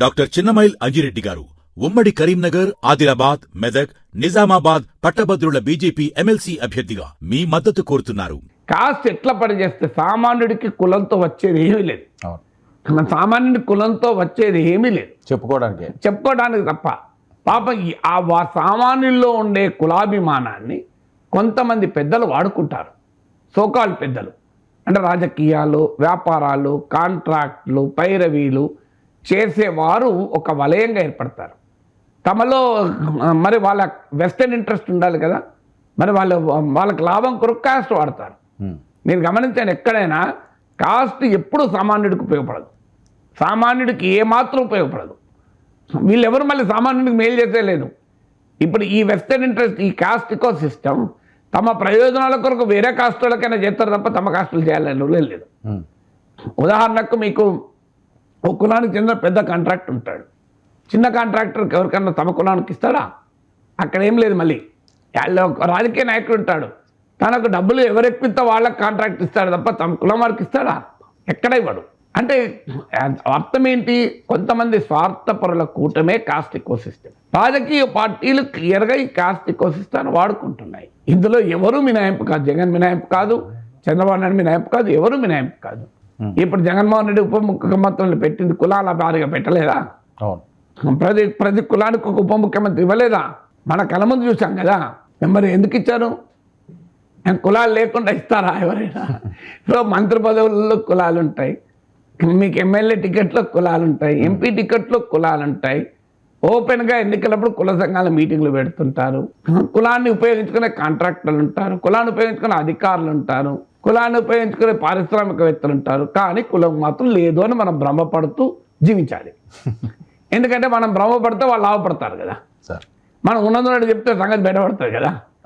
Doctor Chinnamail Anji Reddy గారు ఉమ్మడి కరీంనగర్ ఆదిలాబాద్ మెదక్ నిజామాబాద్ పట్టభద్రుల బీజేపీ ఎమ్మెల్సీ అభ్యర్థిగా మీ మద్దతు కోరుతున్నారు. కాస్ట్ ఎట్లా పనిచేస్తే సామాన్యుడికి కులంతో వచ్చేది ఏమీ లేదు. అవును. మన సామాన్యుడి కులంతో వచ్చేది ఏమీ లేదు. చెప్పుకోవడానికి. చెప్పుకోవడానికి తప్ప. పాప ఆ వా- సామాన్యుల్లో ఉండే కులాభిమానాన్ని కొంతమంది పెద్దలు వాడుకుంటారు. సోకాల్ పెద్దలు. అంటే రాజకీయాలు వ్యాపారాలు కాంట్రాక్ట్లు పైరవీలు చేసేవారు ఒక వలయంగా ఏర్పడతారు. తమలో మరి వాళ్ళ వెస్టర్న్ ఇంట్రెస్ట్ ఉండాలి కదా. మరి వాళ్ళు వాళ్ళకి లాభం కొరకు కాస్ట్ వాడతారు. మీరు గమనించండి ఎక్కడైనా కాస్ట్ ఎప్పుడు సామాన్యుడికి ఉపయోగపడదు. సామాన్యుడికి ఏమాత్రం ఉపయోగపడదు. వీళ్ళెవరు మళ్ళీ సామాన్యుడికి మేలు చేసే లేదు. ఇప్పుడు ఈ వెస్టర్న్ ఇంట్రెస్ట్ ఈ కాస్ట్ ఇకో సిస్టమ్ తమ ప్రయోజనాల కొరకు వేరే కాస్టులకైనా చేస్తారు తప్ప తమ కాస్టులు చేయాలని లేదు. ఉదాహరణకు మీకు ఒక కులానికి చెందిన పెద్ద కాంట్రాక్ట్ ఉంటాడు. చిన్న కాంట్రాక్టర్కి ఎవరికన్నా తమ కులానికి ఇస్తాడా? అక్కడ ఏం లేదు మళ్ళీ. ఒక రాజకీయ నాయకుడు ఉంటాడు. తనకు డబ్బులు ఎవరు వాళ్ళకి కాంట్రాక్ట్ ఇస్తాడు తప్ప తమ కులం వారికి ఇస్తాడా? ఎక్కడ ఇవ్వడు. అంటే అర్థం ఏంటి? కొంతమంది స్వార్థపరుల కూటమే కాస్ట్ ఎక్కువ సిస్టమ్ రాజకీయ పార్టీలు క్లియర్గా ఈ కాస్ట్ ఎక్కువ సిస్టమ్ వాడుకుంటున్నాయి. ఇందులో ఎవరు మినాయింపు కాదు? జగన్ మినాయింపు కాదు. చంద్రబాబు నాయుడు మినాయింపు కాదు. ఎవరు మినాయింపు కాదు? ఇప్పుడు జగన్మోహన్ రెడ్డి ఉప ముఖ్యమంత్రులు పెట్టింది కులాల భారీగా పెట్టలేదా? ప్రతి ప్రతి కులానికి ఒక ఉప ముఖ్యమంత్రి ఇవ్వలేదా? మన కళ్ళ ముందు చూసాం కదా. మరి ఎందుకు ఇచ్చారు? కులాలు లేకుండా ఇస్తారా ఎవరైనా? ఇప్పుడు మంత్రి పదవుల్లో కులాలు ఉంటాయి. మీకు ఎమ్మెల్యే టికెట్లో కులాలు ఉంటాయి. ఎంపీ టికెట్లో కులాలు ఉంటాయి. ఓపెన్గా ఎన్నికలప్పుడు కుల సంఘాల మీటింగ్లు పెడుతుంటారు. కులాన్ని ఉపయోగించుకునే కాంట్రాక్టర్లు ఉంటారు. కులాన్ని ఉపయోగించుకునే అధికారులు ఉంటారు. కులాన్ని ఉపయోగించుకునే పారిశ్రామికవేత్తలు ఉంటారు. కానీ కులం మాత్రం లేదు అని మనం భ్రమపడుతూ జీవించాలి. ఎందుకంటే మనం భ్రమపడితే వాళ్ళు లాభపడతారు కదా. సార్. మనం ఉన్నదన్నట్టు చెప్తే సంగతి బయటపడుతుంది కదా.